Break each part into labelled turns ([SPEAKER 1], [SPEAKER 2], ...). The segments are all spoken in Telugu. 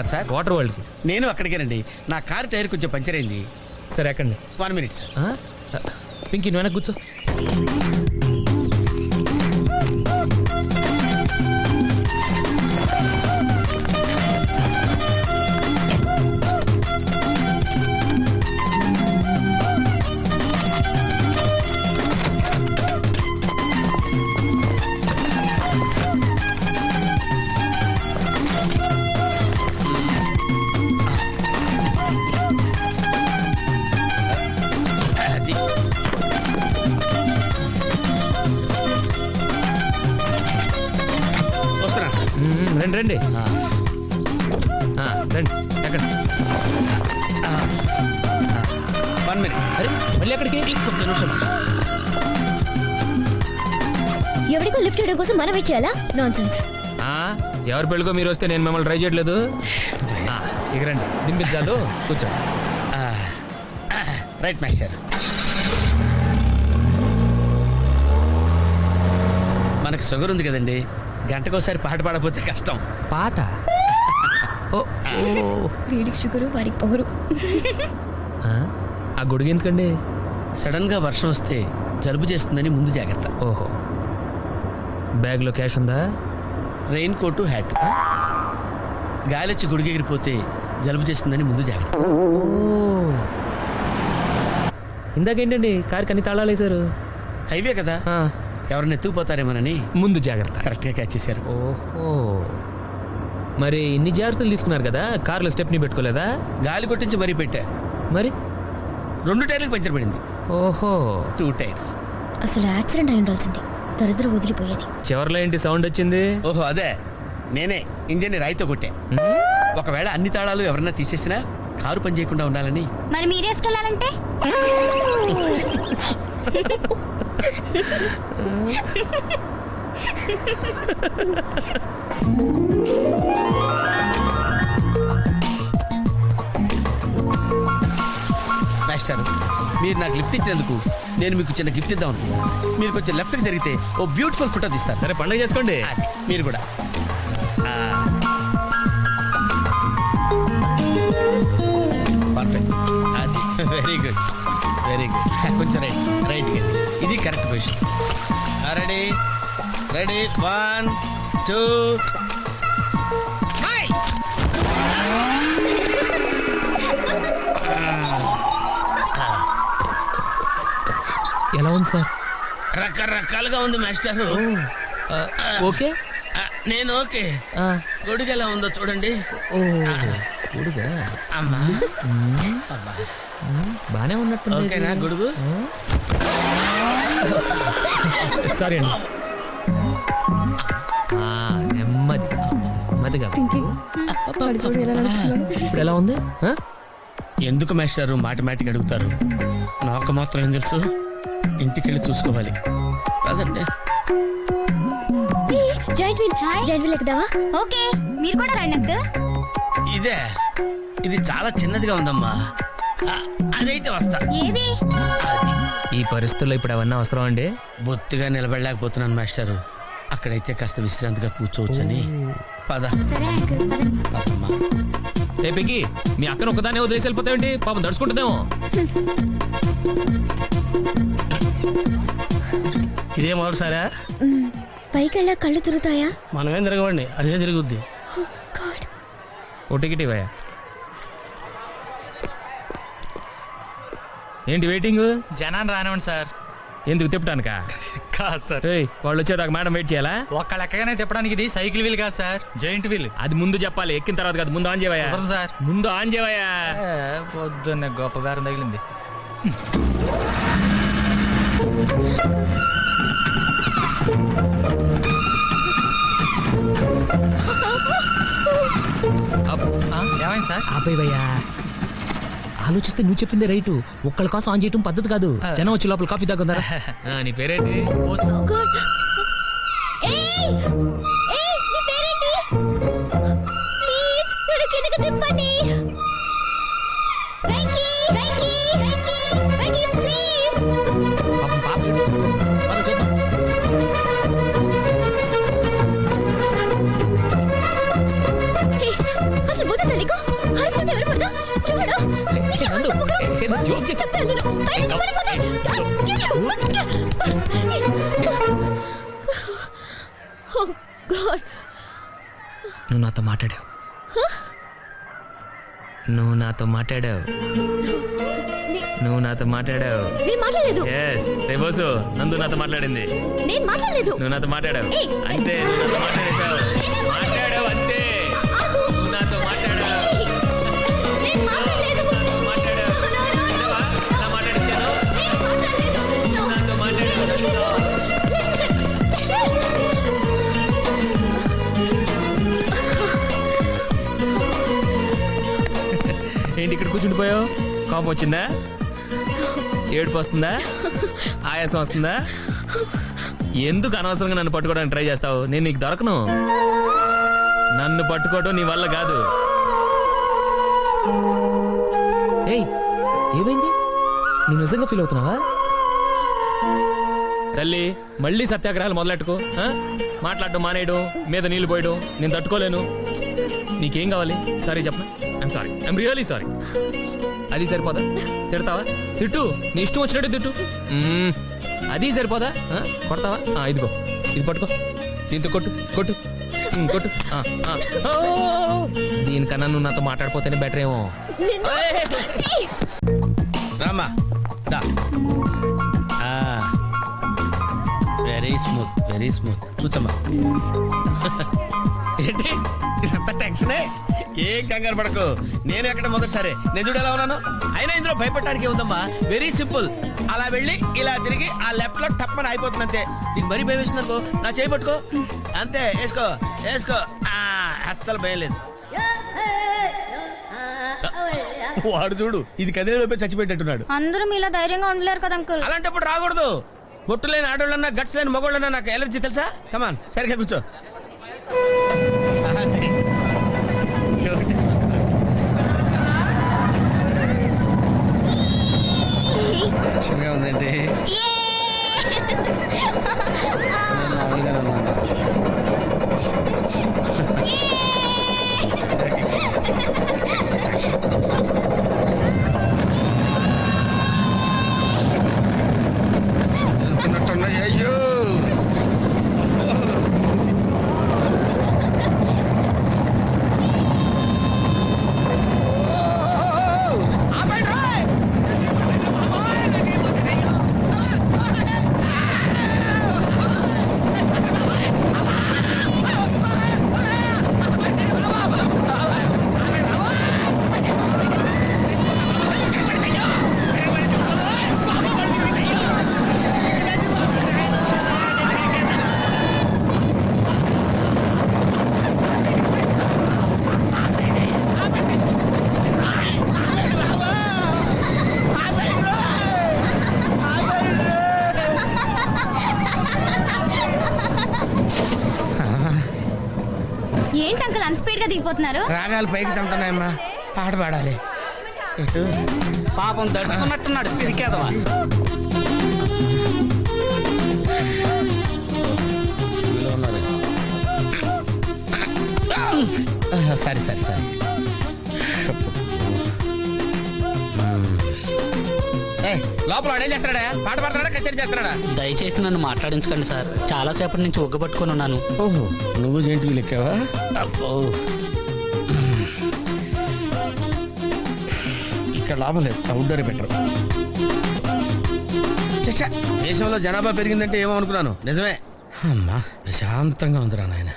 [SPEAKER 1] వెళ్తున్నారు సార్.
[SPEAKER 2] వాటర్ వరల్డ్కి?
[SPEAKER 1] నేను అక్కడికేనండి. నా కార్ టైర్ కొంచెం పంచర్ అయింది.
[SPEAKER 2] సరే ఎక్కండి.
[SPEAKER 1] One minute sir?
[SPEAKER 2] పింకీ నువ్వు వెనక్కి కూర్చో. ఎక్కడికి
[SPEAKER 1] ఇంకొక నిమిషం.
[SPEAKER 3] ఎవరికో లిఫ్ట్ ఇవ్వడం కోసం మనం ఇచ్చేయాలా? నాన్ సెన్స్
[SPEAKER 2] ఆ, ఎవరి పెళ్ళికో మీరు వస్తే నేను మిమ్మల్ని ట్రై చేయట్లేదు? ఆ, ఇక రండి. దింపించాలు కూర్చో.
[SPEAKER 1] Right master. మనకు షుగర్ ఉంది కదండి. గంటకోసారి పాట పాడపోతే కష్టం.
[SPEAKER 2] పాట? ఓ ఓ.
[SPEAKER 3] వీడికి షుగరు వాడికి పొగరు.
[SPEAKER 2] ఆ, ఆ గొడుగు ఎందుకండి?
[SPEAKER 1] సడన్గా వర్షం వస్తే జలుబు చేస్తుందని ముందు జాగ్రత్త.
[SPEAKER 2] ఓహో. బ్యాగ్లో క్యాష్ ఉందా?
[SPEAKER 1] Rain coat hat. గాలి వచ్చి గుడిగెగిరిపోతే జలుబు చేస్తుందని ముందు జాగ్రత్త.
[SPEAKER 2] ఇందాకేంటండి కారుకి అన్ని తాళాలు వేశారు?
[SPEAKER 1] హైవే కదా? ఎవరిని ఎత్తుకుపోతారేమోనని
[SPEAKER 2] ముందు జాగ్రత్త.
[SPEAKER 1] కరెక్ట్గా క్యాచ్ చేశారు.
[SPEAKER 2] ఓహో. మరి ఇన్ని జాగ్రత్తలు తీసుకున్నారు కదా కారులో స్టెప్ని పెట్టుకోలేదా?
[SPEAKER 1] గాలి కొట్టించి మరీ పెట్టా.
[SPEAKER 2] మరి?
[SPEAKER 1] రెండు టైర్లకు పంచర్ పడింది.
[SPEAKER 2] ఓహో.
[SPEAKER 1] టూ టైర్స్
[SPEAKER 3] అసలు యాక్సిడెంట్ అయి ఉండాల్సింది. దరిద్ర వదిలిపోయేది.
[SPEAKER 2] చివర్లో ఏంటి సౌండ్ వచ్చింది?
[SPEAKER 1] ఓహో అదే. నేనే ఇంజన్ని రాయితో కొట్టా. ఒకవేళ అన్ని తాళాలు ఎవరన్నా తీసేసినా కారు పని చేయకుండా ఉండాలని.
[SPEAKER 3] మరి మీరేసుకెళ్ళాలంటే
[SPEAKER 1] మాస్టర్ మీరు నాకు లిఫ్ట్ ఇచ్చినందుకు నేను మీకు చిన్న గిఫ్ట్ ఇద్దాం అనుకున్నాను మీరు కొంచెం లెఫ్ట్కి జరిగితే ఓ బ్యూటిఫుల్ ఫోటో తీస్తారు.
[SPEAKER 2] సరే పండుగ చేసుకోండి.
[SPEAKER 1] మీరు కూడా. పర్ఫెక్ట్ అది వెరీ గుడ్ వెరీ గుడ్ కొంచెం రైట్ రైట్ ఇది correct position ready ready one two
[SPEAKER 2] ఎలా ఉంది సార్?
[SPEAKER 1] రకరకాలుగా ఉంది మాస్టర్.
[SPEAKER 2] ఓకే?
[SPEAKER 1] నేను ఓకే. గొడుగు ఎలా ఉందో చూడండి.
[SPEAKER 2] ఓ గొడుగా
[SPEAKER 1] అమ్మా. అబ్బా.
[SPEAKER 2] బానే ఉన్నట్టుంది
[SPEAKER 1] ఓకేనా గొడుగు?
[SPEAKER 2] సారీ అండి. నెమ్మది. నెమ్మదిగా ఇప్పుడు ఎలా ఉంది?
[SPEAKER 1] ఎందుకు మాస్టారు? మాటిమాటికి అడుగుతారు. నాకు మాత్రం ఏం తెలుసు? ఇంటికి వెళ్ళి చూసుకోవాలి. కాదండి.
[SPEAKER 3] జాయింట్ వీల్ జాయింట్ వీల్ ఎక్కుదావా ఓకే మీరు కూడా రండి అంకుల్.
[SPEAKER 1] ఇదే. ఇది చాలా చిన్నదిగా ఉందమ్మా. ఆ, అదైతే వస్తా.
[SPEAKER 3] ఏది?
[SPEAKER 2] ఈ పరిస్థితుల్లో ఇప్పుడు అవన్నీ అవసరం అండి?
[SPEAKER 1] బొత్తిగా నిలబడలేకపోతున్నాను మాస్టారు. అక్కడైతే కాస్త విశ్రాంతిగా కూర్చోవచ్చని. పద.
[SPEAKER 3] సరే అంకుల్
[SPEAKER 1] పదమ్మా.
[SPEAKER 2] ఏ పెకి మీ అక్కను ఒకదానే వదిలేసి వెళ్ళిపోతావేంటి? పాపం దడుచుకుంటుందేమో
[SPEAKER 4] ఇదే మొదటిసారా
[SPEAKER 3] పైకి వెళ్ళా కళ్ళు తిరుగుతాయా?
[SPEAKER 4] మనమేం తిరగవండి అదే తిరుగుద్ది.
[SPEAKER 3] ఓ
[SPEAKER 2] టికెట్ ఇవ్వయా ఏంటి వెయిటింగ్?
[SPEAKER 5] జనాన్ని రానివ్వండి సార్.
[SPEAKER 2] ఎందుకు తిప్పటానికా?
[SPEAKER 5] కాదు సార్.
[SPEAKER 2] ఏయ్, వాళ్ళు వచ్చేదాకా మేడం వెయిట్ చేయాలా?
[SPEAKER 5] ఒక్క లెక్కగానే తిప్పడానికి ఇది సైకిల్ వీల్ కాదు సార్ జైంట్ వీల్.
[SPEAKER 2] అది ముందు చెప్పాలి ఎక్కిన తర్వాత కాదు ముందు ఆన్
[SPEAKER 5] కుదరదు సార్.
[SPEAKER 2] ముందు ఆన్ చేయవయ్యా.
[SPEAKER 5] ఏ, పొద్దున్నే గొప్ప బేరం తగిలింది. ఏమైంది సార్?
[SPEAKER 2] ఆపేవయ్యా. ఆలోచిస్తే నువ్వు చెప్పిందే రైటు. ఒక్కళ్ళ కోసం ఆన్ చేయటం పద్ధతి కాదు. జనం వచ్చి లోపల కాఫీ తాగుందా నీ పేరేంటి? నువ్వు నాతో మాట్లాడావు. నువ్వు నాతో మాట్లాడావు. నువ్వు నాతో మాట్లాడావు. ఎస్ నందు నాతో మాట్లాడింది. నువ్వు నాతో మాట్లాడావు. అంతే నువ్వు నాతో మాట్లాడేశావు. ఏంటి ఇక్కడ కూర్చుండిపోయావు? కోపం వచ్చిందా? ఏడుపు వస్తుందా? ఆయాసం వస్తుందా? ఎందుకు అనవసరంగా నన్ను పట్టుకోవడానికి ట్రై చేస్తావు? నేను నీకు దొరకను. నన్ను పట్టుకోవడం నీ వల్ల కాదు. ఏయ్ ఏమైంది? నువ్వు నిజంగా ఫీల్ అవుతున్నావా? తల్లి మళ్ళీ సత్యాగ్రహాలు మొదలెట్టుకో మాట్లాడడం మానేయడం మీద నీళ్ళు పోయడం నేను తట్టుకోలేను. నీకేం కావాలి? సరే చెప్పండి I'm sorry I'm really sorry అది సరిపోదా? తిడతావా? తిట్టు. నీ ఇష్టం వచ్చినట్టు తిట్టు. మ్మ్. అది సరిపోదా? ఆ? కొడతావా? ఆ, ఇదిగో. ఇది పట్టుకో. దీంతో కొట్టు. కొట్టు. మ్మ్, కొట్టు. ఆ, ఆ. ఓ! దీనికన్నా నువ్వు నాతో మాట్లాడిపోతేనే బెటర్ ఏమో.
[SPEAKER 3] నిన్ను ఏయ్,
[SPEAKER 1] రామా దా. వెరీ స్మూత్ వెరీ స్మూత్ కూర్చోమ్మా ఏంటి? ఇదంతా టెన్షనే? ఏం కంగారు పడకు. నేను ఎక్కడ మొదటిసారి? నేను చూడు ఎలా ఉన్నాను? అయినా ఇందులో భయపడడానికి ఉందమ్మా వెరీ సింపుల్ అలా వెళ్ళి ఇలా తిరిగి ఆ లెఫ్ట్లో టప్పని అయిపోతుంది అంతే నీకు మరీ భయం వేసిందనుకో నా చేయి పట్టుకో. అంతే వేసుకో వేసుకో. ఆ, అస్సలు భయం లేదు. వాడు చూడు ఇది కదే లోపే చచ్చిపెట్టేట్టున్నాడు
[SPEAKER 3] అందరూ మీలా ధైర్యంగా ఉండలేరు కదా అంకుల్.
[SPEAKER 1] అలాంటప్పుడు రాకూడదు. బొట్టు లేని ఆడోళ్ళన్నా గట్స్ లేని మగోళ్ళన్నా నాకు ఎలర్జీ తెలుసా? కమాన్ సరిగ్గా కూర్చో.
[SPEAKER 3] ఏంటి అంకుల్ అన్ స్పీడ్గా దిగిపోతున్నారు?
[SPEAKER 1] రాగాలు పైకి తంటున్నాయమ్మా పాట పాడాలి?
[SPEAKER 4] పాపం దడుచుకున్నట్టున్నాడు పిరికేదవా?
[SPEAKER 1] సరే సరే సరే. లోపల చేస్తాడా పాట పాడతాడా కచేరీ చేస్తాడా
[SPEAKER 6] దయచేసి నన్ను మాట్లాడించకండి సార్. చాలాసేపటి నుంచి ఒగ్గబట్టుకొని ఉన్నాను.
[SPEAKER 1] ఓహో నువ్వు జంటివి లెక్కావా అబ్బో. ఇక్కడ లాభం లేదు. Outdoor better. దేశంలో జనాభా పెరిగిందంటే ఏమో అనుకున్నాను నిజమే. అమ్మా ప్రశాంతంగా ఉందిరా నాయన.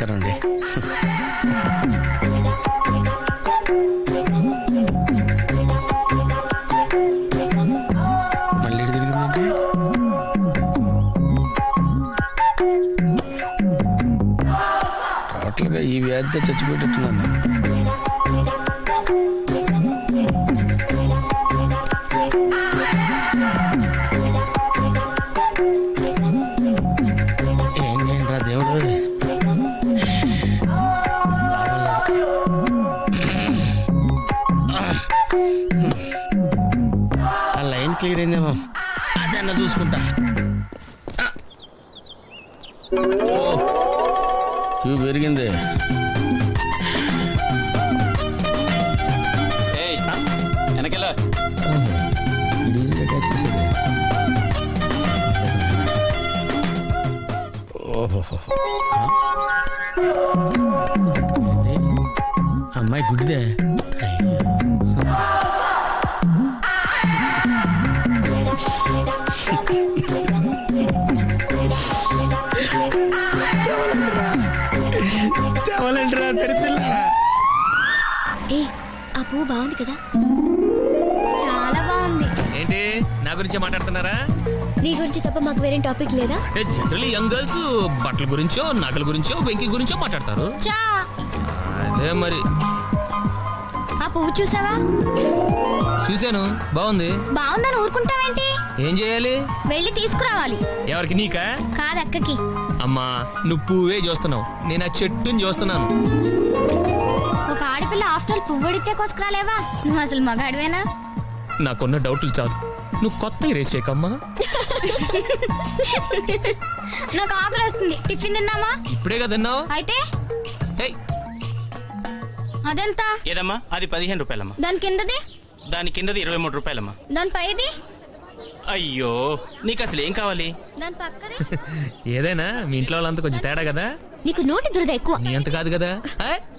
[SPEAKER 1] నమస్కారం అండి. మళ్ళీ ఇటు తిరిగిందంటే టోటల్గా ఈ వ్యాధితో చచ్చిపోయేటట్టున్నాను చూసుకుంటా. క్యూ పెరిగింది.
[SPEAKER 7] వెనకెళ్ళ.
[SPEAKER 1] అమ్మాయి గుడిదే. తెవలంటారా తెరిచిల్లారా
[SPEAKER 3] ఏ ఆ పువ్వు బాగుంది కదా. చాలా బాగుంది.
[SPEAKER 2] ఏంటి? నా గురించి మాట్లాడుతున్నారా?
[SPEAKER 3] నీ గురించి తప్ప మాకు వేరే టాపిక్ లేదా?
[SPEAKER 2] అంటే జనరల్లీ యంగ్ గర్ల్స్ బట్టల గురించో నగల గురించో వెంకి గురించో మాట్లాడతారు.
[SPEAKER 3] చా.
[SPEAKER 2] అదే మరి.
[SPEAKER 3] పువ్వు చూసావా?
[SPEAKER 2] చూశాను. బాగుంది.
[SPEAKER 3] బాగుందని ఊరుకుంటావేంటి?
[SPEAKER 2] ఏం చేయాలి?
[SPEAKER 3] వెళ్ళి తీసుకురావాలి.
[SPEAKER 2] ఎవరికి నీకా?
[SPEAKER 3] కాదు అక్కకి.
[SPEAKER 2] అమ్మా నువ్వు పువ్వే చూస్తున్నావు. నేను ఆ చెట్టుని చూస్తున్నాను.
[SPEAKER 3] ఒక ఆడపిల్ల ఆఫ్టర్ పువ్వు అడిగితే కోసుకురాలేవా? నువ్వు అసలు మగాడివేనా?
[SPEAKER 2] నాకున్న డౌట్లు చాలు. నువ్వు కొత్త రేస్ చేయకమ్మా.
[SPEAKER 3] నాకు ఆకలి వస్తుంది. టిఫిన్ తిన్నామా
[SPEAKER 2] ఇప్పుడే కదా తిన్నావు?
[SPEAKER 3] అయితే అదెంత?
[SPEAKER 7] ఏదమ్మా? అది పదిహేను రూపాయలమ్మా.
[SPEAKER 3] దాని కిందది?
[SPEAKER 7] దాని కిందది ఇరవై మూడు రూపాయలమ్మా.
[SPEAKER 3] దాని పైది?
[SPEAKER 7] అయ్యో నీకు అసలు ఏం కావాలి?
[SPEAKER 3] దాని పక్కది?
[SPEAKER 2] ఏదైనా మీ ఇంట్లో వాళ్ళంతా కొంచెం తేడా కదా?
[SPEAKER 3] నీకు నోటి దురద ఎక్కువ.
[SPEAKER 2] నీ అంత కాదు కదా?